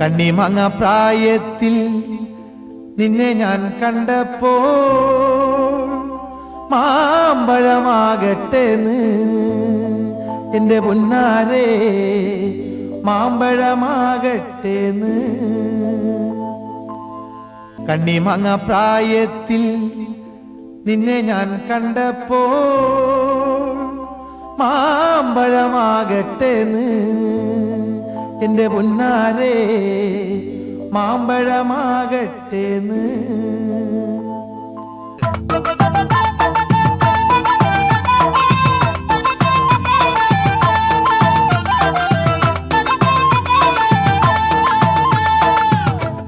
കണ്ണിമങ്ങ പ്രായത്തിൽ നിന്നെ ഞാൻ കണ്ടപ്പോ മാമ്പഴമാകട്ടെന്ന് എന്റെ പൊന്നാരെ മാമ്പഴമാകട്ടെന്ന്. കണ്ണിമങ്ങ പ്രായത്തിൽ നിന്നെ ഞാൻ കണ്ടപ്പോ മാമ്പഴമാകട്ടേന്ന്. എന്റെ പൊന്നാരെ മാമ്പഴമാകട്ടേന്ന്.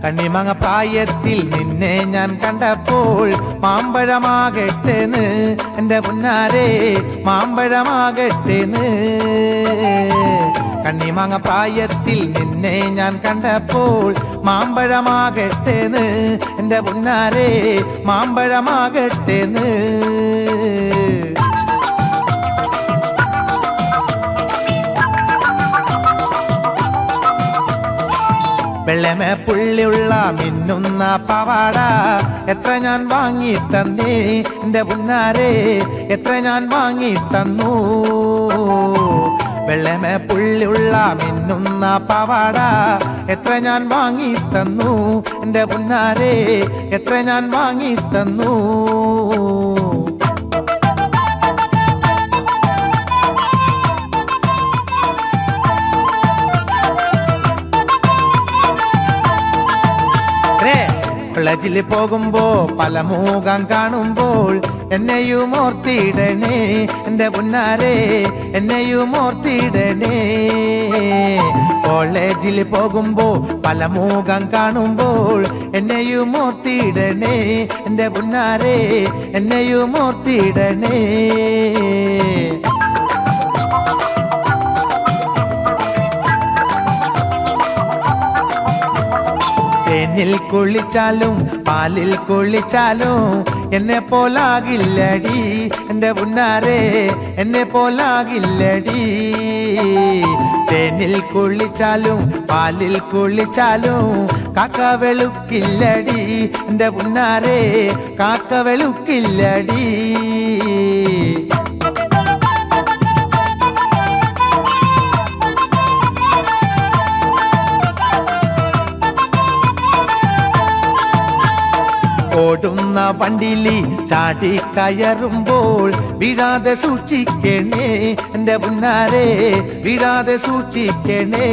കണ്ണിമങ്ങ പ്രായത്തിൽ നിന്നെ ഞാൻ കണ്ടപ്പോൾ മാമ്പഴമാകട്ടെന്ന്. എന്റെ മുന്നാരേ മാമ്പഴമാകട്ടേന്ന്. കണ്ണിമങ്ങ പ്രായത്തിൽ നിന്നെ ഞാൻ കണ്ടപ്പോൾ മാമ്പഴമാകട്ടേന്ന് എന്റെ പുന്നാരെ മാമ്പഴമാകട്ടേന്ന്. വെള്ളമേ പുള്ളിയുള്ള മിന്നുന്ന പവാട എത്ര ഞാൻ വാങ്ങി തന്നേ എന്റെ പുന്നാരെ എത്ര ഞാൻ വാങ്ങി തന്നു വെള്ളമേ പുള്ളിയുള്ള മിന്നുന്ന പവാട. എത്ര ഞാൻ വാങ്ങി തന്നു എന്റെ പുന്നാരെ എത്ര ഞാൻ വാങ്ങി തന്നു കോളേജിൽ പോകുമ്പോ പല മൂഖം കാണുമ്പോൾ എന്നെയും ഓർത്തിടണേ എന്റെ പുന്നാരെ എന്നെയും ഓർത്തിടണേ. കോളേജിൽ പോകുമ്പോൾ പല മുഖം കാണുമ്പോൾ എന്നെയും ഓർത്തിടണേ എന്റെ പുന്നാരെ എന്നെയും ഓർത്തിടണേ. തേനിൽ കുളിച്ചാലും പാലിൽ കുളിച്ചാലും എന്നെ പോലാകില്ലടി എന്റെ പുന്നാരേ എന്നെ പോലാകില്ലടി. തേനിൽ കുളിച്ചാലും പാലിൽ കുളിച്ചാലും കാക്ക വെളുക്കില്ലടി എന്റെ പുന്നാരേ കാക്ക വെളുക്കില്ലടി. ഓടുന്ന വണ്ടിലി ചാടി കയറുമ്പോൾ വീഴാതെ സൂക്ഷിക്കണേ. എന്റെ പുന്നാരെ വീഴാതെ സൂക്ഷിക്കണേ.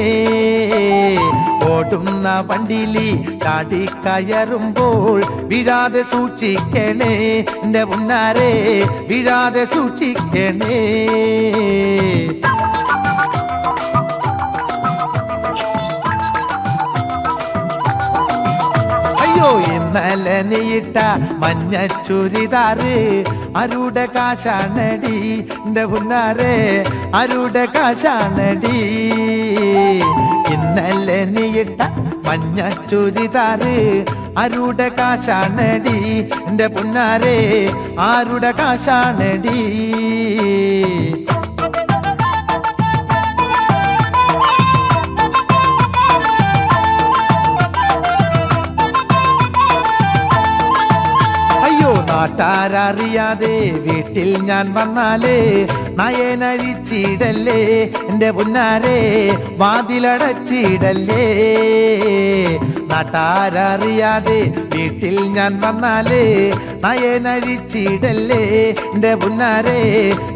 ഓടുന്ന വണ്ടിലി ചാടി കയറുമ്പോൾ വീഴാതെ സൂക്ഷിക്കണേ. എന്റെ പുന്നാരെ വീഴാതെ സൂക്ഷിക്കണേ. ഇന്നലെ മഞ്ഞ ചുരിദാറ്. അരുടെ കാശാണടി എന്റെ പുന്നാരെ അരുടെ കാശാണടി. ഇന്നലെ നീയിട്ട മഞ്ഞ ചുരിദാറ്. അരുടെ കാശാണടി എന്റെ പുന്നാരെ ആരുടെ കാശാണടി. അയ്യോ നാട്ടാരറിയാതെ വീട്ടിൽ ഞാൻ വന്നാലേ നയനഴിച്ചിടല്ലേ എന്റെ പുന്നാരെ വാതിലടച്ചിടല്ലേ. നാട്ടാരറിയാതെ വീട്ടിൽ ഞാൻ വന്നാലേ നയനഴിച്ചിടല്ലേ എന്റെ പുന്നാരെ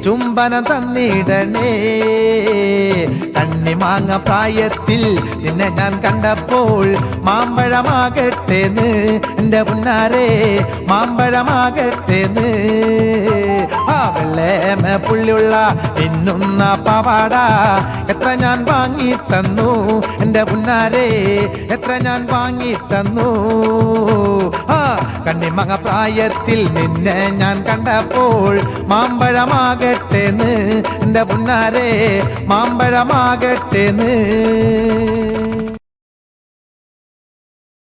ചുംബനം തന്നിടണേ. കണ്ണിമാങ്ങ പ്രായത്തിൽ നിന്നെ ഞാൻ കണ്ടപ്പോൾ മാമ്പഴമാകട്ടേന്ന് എന്റെ പുന്നാരെ മാമ്പഴമാകട്ടേന്ന്. വെള്ളേമ പുള്ളിയുള്ള മിന്നുന്ന പവാട എത്ര ഞാൻ വാങ്ങി തന്നു എന്റെ പുന്നാരെ എത്ര ഞാൻ വാങ്ങി തന്നു. ആ കണ്ണിമങ്ങ പ്രായത്തിൽ നിന്നെ ഞാൻ കണ്ടപ്പോൾ മാമ്പഴമാകട്ടേന്ന് എന്റെ പുന്നാരെ മാമ്പഴമാകട്ടേന്ന്